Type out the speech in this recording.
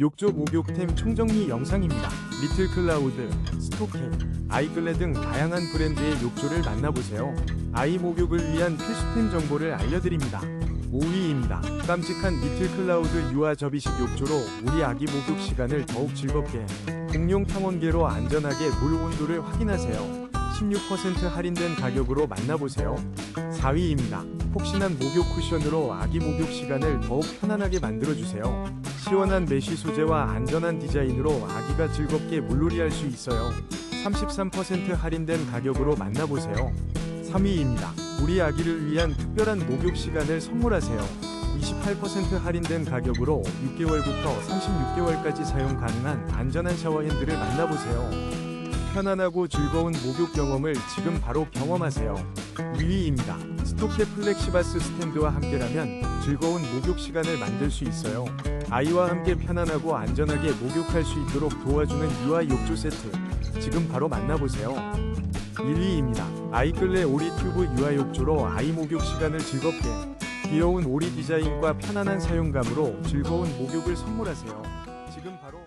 욕조 목욕템 총정리 영상입니다. 리틀 클라우드, 스토케, 아이글레 등 다양한 브랜드의 욕조를 만나보세요. 아이 목욕을 위한 필수템 정보를 알려드립니다. 5위입니다. 깜찍한 리틀 클라우드 유아 접이식 욕조로 우리 아기 목욕 시간을 더욱 즐겁게 공룡 탐험계로 안전하게 물 온도를 확인하세요. 16% 할인된 가격으로 만나보세요. 4위입니다. 폭신한 목욕 쿠션으로 아기 목욕 시간을 더욱 편안하게 만들어주세요. 시원한 메쉬 소재와 안전한 디자인으로 아기가 즐겁게 물놀이할 수 있어요. 33% 할인된 가격으로 만나보세요. 3위입니다. 우리 아기를 위한 특별한 목욕 시간을 선물하세요. 28% 할인된 가격으로 6개월부터 36개월까지 사용 가능한 안전한 샤워 핸들을 만나보세요. 편안하고 즐거운 목욕 경험을 지금 바로 경험하세요. 2위입니다. 스토케 플렉시바스 스탠드와 함께라면 즐거운 목욕 시간을 만들 수 있어요. 아이와 함께 편안하고 안전하게 목욕할 수 있도록 도와주는 유아 욕조 세트. 지금 바로 만나보세요. 1위입니다. 아이끌레 오리 튜브 유아 욕조로 아이 목욕 시간을 즐겁게 귀여운 오리 디자인과 편안한 사용감으로 즐거운 목욕을 선물하세요. 지금 바로